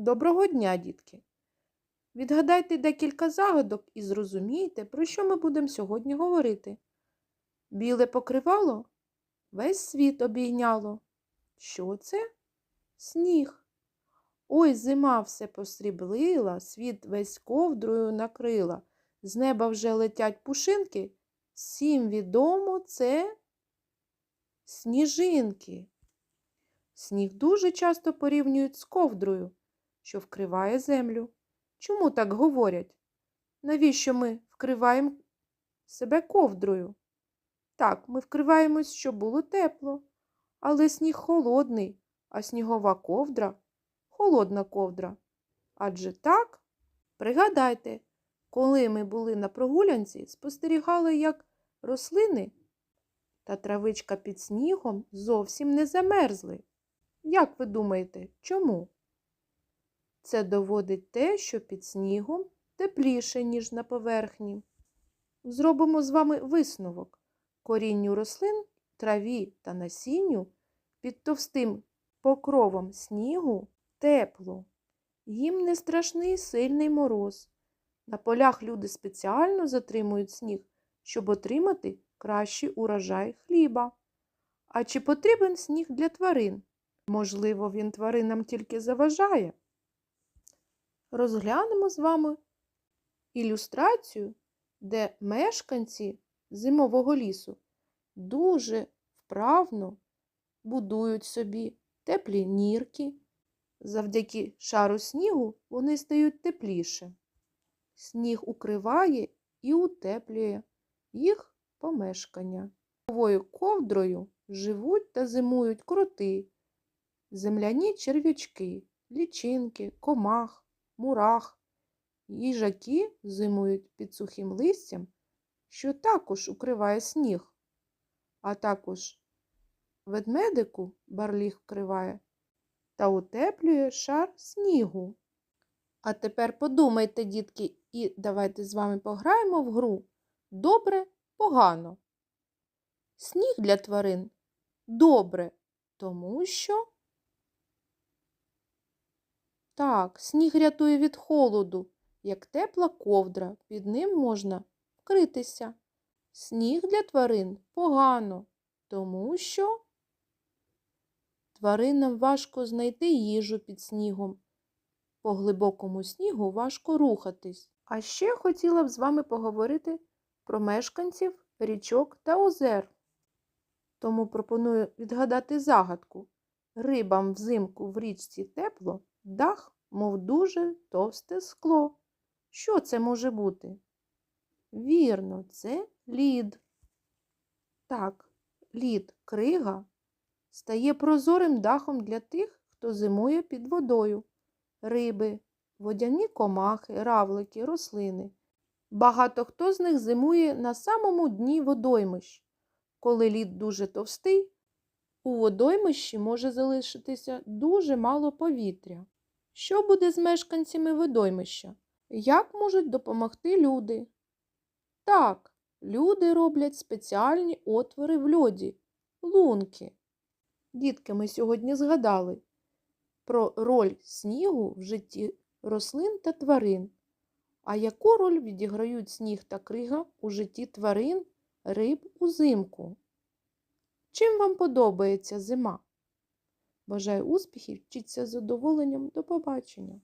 Доброго дня, дітки! Відгадайте декілька загадок і зрозумійте, про що ми будемо сьогодні говорити. Біле покривало весь світ обійняло. Що це? Сніг. Ой, зима все посріблила, світ весь ковдрою накрила. З неба вже летять пушинки. Всім відомо це сніжинки. Сніг дуже часто порівнюють з ковдрою, що вкриває землю. Чому так говорять? Навіщо ми вкриваємо себе ковдрою? Так, ми вкриваємось, щоб було тепло. Але сніг холодний, а снігова ковдра холодна ковдра. Адже так, пригадайте, коли ми були на прогулянці, спостерігали, як рослини та травичка під снігом зовсім не замерзли. Як ви думаєте, чому? Це доводить те, що під снігом тепліше, ніж на поверхні. Зробимо з вами висновок. Корінню рослин, траві та насінню під товстим покровом снігу тепло. Їм не страшний сильний мороз. На полях люди спеціально затримують сніг, щоб отримати кращий урожай хліба. А чи потрібен сніг для тварин? Можливо, він тваринам тільки заважає. Розглянемо з вами ілюстрацію, де мешканці зимового лісу дуже вправно будують собі теплі нірки. Завдяки шару снігу вони стають тепліше. Сніг укриває і утеплює їх помешкання. Новою ковдрою живуть та зимують кроти, земляні черв'ячки, лічинки, комах, мурах. Їжаки зимують під сухим листям, що також укриває сніг, а також ведмедику барліг вкриває та утеплює шар снігу. А тепер подумайте, дітки, і давайте з вами пограємо в гру добре, погано. Сніг для тварин добре, тому що так, сніг рятує від холоду, як тепла ковдра, під ним можна вкритися. Сніг для тварин погано, тому що Тваринам важко знайти їжу під снігом. По глибокому снігу важко рухатись. А ще хотіла б з вами поговорити про мешканців річок та озер. Тому пропоную відгадати загадку. Рибам взимку в річці тепло, дах, мов дуже товсте скло. Що це може бути? Вірно, це лід. Так, лід крига стає прозорим дахом для тих, хто зимує під водою. Риби, водяні комахи, равлики, рослини. Багато хто з них зимує на самому дні водоймищ. Коли лід дуже товстий, у водоймищі може залишитися дуже мало повітря. Що буде з мешканцями водоймища? Як можуть допомогти люди? Так, люди роблять спеціальні отвори в льоді лунки. Дітки, ми сьогодні згадали про роль снігу в житті рослин та тварин. А яку роль відіграють сніг та крига у житті тварин, риб узимку? Чим вам подобається зима? Бажаю успіхів, вчіться з задоволенням. До побачення!